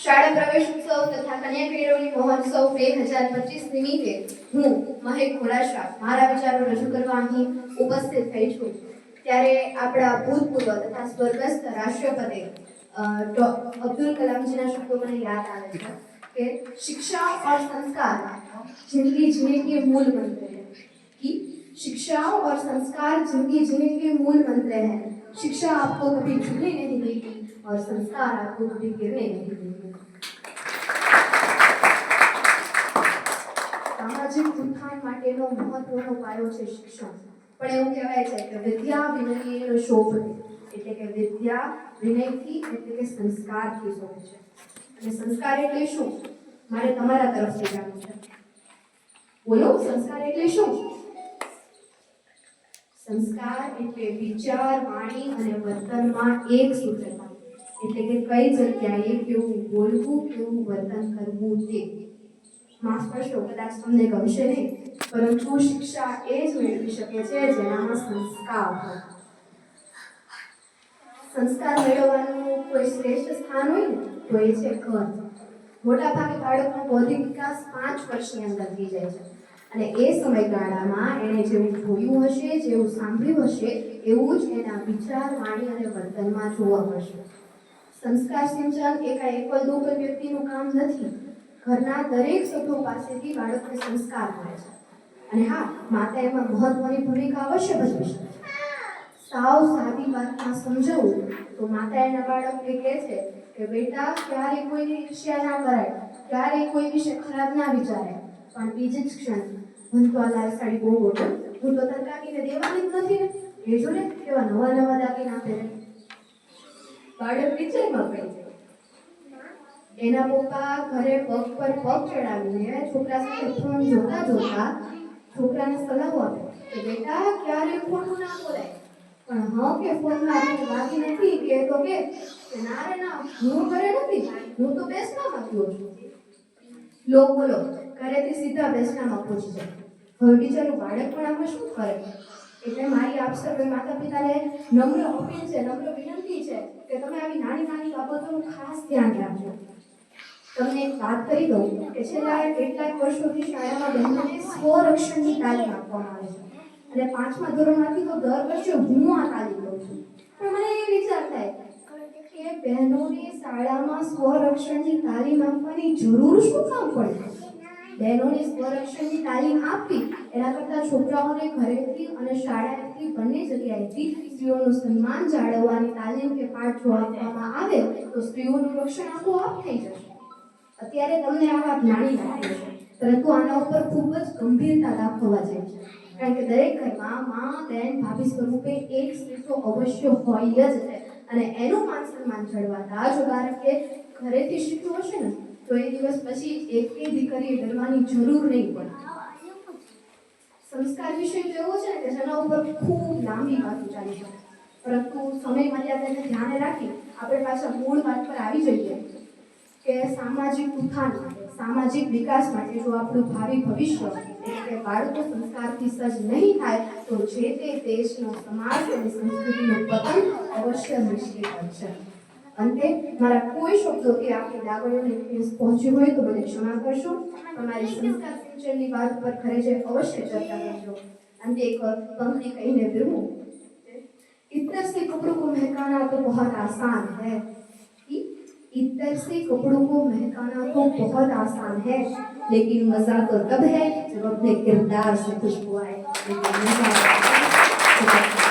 શાળા પ્રવેશ ઉત્સવ તથા કન્યા કેળવણી મહોત્સવ બે હજાર પચીસ નિમિત્તે હું મહેક ઘોડાશા મારા વિચારો રજૂ કરવા અહીં ઉપસ્થિત થઈ છું ત્યારે આપણા ભૂતપૂર્વ તથા સ્વર્ગસ્થ રાષ્ટ્રપતિ અ, ડો- અબ્દુલ કલામજીના શબ્દો મને યાદ આવે છે કે शिक्षा और संस्कार जिंदगी जीने के मूल मंत्र हैं कि शिक्षा और संस्कार जिंदगी जीने के मूल मंत्र हैं शिक्षा आपको कभी झुकने नहीं देगी और संस्कार आपको कभी गिरने नहीं देगी સામાજિક ઉત્થાન માટેનો મહત્વનો પાયો છે શિક્ષણ પણ એવું કહેવાય છે કે વિદ્યા વિનયનો શોભતે એટલે કે વિદ્યા વિનયથી એટલે કે સંસ્કારથી શોભે છે અને સંસ્કાર એટલે શું મારે તમારા તરફથી જાણવું છે બોલો સંસ્કાર એટલે શું સંસ્કાર એટલે વિચાર વાણી અને વર્તનમાં એક સૂત્રતા એટલે કે કઈ જગ્યાએ કેવું બોલવું, કેવું વર્તન કરવું તે. માફ કરશો કદાચ તમને ગમશે નહીં પરંતુ શિક્ષા એ જ મેળવી શકે છે જેનામાં સંસ્કાર હોય. સંસ્કાર મેળવવાનું કોઈ શ્રેષ્ઠ સ્થાન હોય ને, તો એ છે ઘર. મોટાભાગે બાળકનો બૌદ્ધિક વિકાસ પાંચ વર્ષની અંદર થઈ જાય છે. અને એ સમયગાળામાં એણે જેવું જોયું હશે, જેવું સાંભળ્યું હશે, એવું જ એના વિચાર, વાણી અને વર્તનમાં જોવા મળશે. સંસ્કાર સિંચન એ કાંઈ એકલ દોકલ વ્યક્તિનું કામ નથી. ઘરના દરેક સભ્યો પાસેથી બાળકને સંસ્કાર મળે છે. અને હા, માતા એમાં મહત્વની ભૂમિકા અવશ્ય ભજવી છે. સાવ સાદી વાતમાં સમજાવું તો માતા એના બાળકને કહે છે કે, બેટા, ક્યારે કોઈની ઈર્ષ્યા ના કરાય, ક્યારે કોઈ વિશે ખરાબ ના વિચારે. પણ બીજી જ ક્ષણ. હું તો આ લાલ સાડી બહુ મોટો હું તો તને દેવાની જ નથી ને. એ જો ને એવા નવા નવા દાગીના પહેરે. બાળક વિચારમાં પડી જાય એના પપ્પા ઘરે પગ પર પગ ચડાવીને છોકરા સાથે ફોન જોતા જોતા છોકરાને સલાહ આપે કે, બેટા, ક્યારે ખોટું ના બોલાય પણ હા કે, ફોનમાં આપણે વાગી નથી કે તો કે ના રે, ના, હું ઘરે નથી, હું તો બેસનામાં ગયો છું. લો બોલો, ઘરેથી સીધા બેસનામાં પહોંચી જાય હવે બીજાનું બાળક પણ આમાં શું કરે? એટલે મારી આપ સર્વે માતા પિતાને નમ્ર અપીલ છે, નમ્ર વિનંતી છે કે તમે આવી નાની નાની બાબતોનું ખાસ ધ્યાન રાખજો. તમને એક વાત કરી દઉં કે છેલ્લા કેટલાક વર્ષોથી શાળામાં બહેનોને સ્વરક્ષણની તાલીમ આપવામાં આવે છે. અને પાંચમા ધોરણમાંથી તો દર વર્ષે હું આ તાલીમ લઉં છું. પણ મને એ વિચાર થાય કે બહેનોને શાળામાં સ્વરક્ષણની તાલીમ આપવાની જરૂર શું કામ પડે? બહેનોને સ્વરક્ષણની તાલીમ આપવી, એના કરતાં છોકરાઓને ઘરેથી અને શાળાએથી બંને જગ્યાએથી સ્ત્રીઓનું સન્માન જાળવવાની તાલીમ કે પાઠ આપવામાં આવે, તો સ્ત્રીઓનું રક્ષણ આપોઆપ થઈ જશે. અત્યારે તમને આ વાત નાની લાગે છે, પરંતુ આના ઉપર ખૂબ જ ગંભીરતા દાખવવા જેવી છે. કારણ કે દરેક ઘરમાં માં, બેન, ભાભી સ્વરૂપે એક સ્ત્રી તો અવશ્ય હોય જ છે અને એનું માન સન્માન જળવાતા જો કે ઘરેથી શીખવું હશે ને? તો એ દિવસ પછી એકે દીકરીએ ડરવાની જરૂર નહીં પડે. સંસ્કાર વિષય તો એવો છે કે જેના ઉપર ખૂબ લાંબી વાતો ચાલી શકે. પરંતુ સમય મર્યાદાને ધ્યાને રાખી આપણે પાછા મૂળ વાત પર આવી જઈએ કે સામાજિક ઉત્થાન માટે, સામાજિક વિકાસ માટે જો આપણું ભાવિ ભવિષ્ય એટલે કે બાળકો સંસ્કારથી સજ્જ નહીં થાય, તો જે તે દેશનો સમાજ અને સંસ્કૃતિનું પતન અવશ્ય મુશ્કેલ છે અંતે મારા કોઈ શબ્દોથી આપણી લાગણીઓને ઠેસ પહોંચી હોય તો મને ક્ષમા કરશો તમારી સંસ્કાર સિંચનની વાત પર ખરે છે અવશ્ય ચર્ચા કરજો અંતે એક પંક્તિ કહીને વિરમું इतर से कपड़ों को महकाना तो बहुत आसान है कि इतर से कपड़ों को महकाना तो बहुत आसान है लेकिन मजा तो तब है जब अपने किरदार से खुशबू आए लेकिन मजा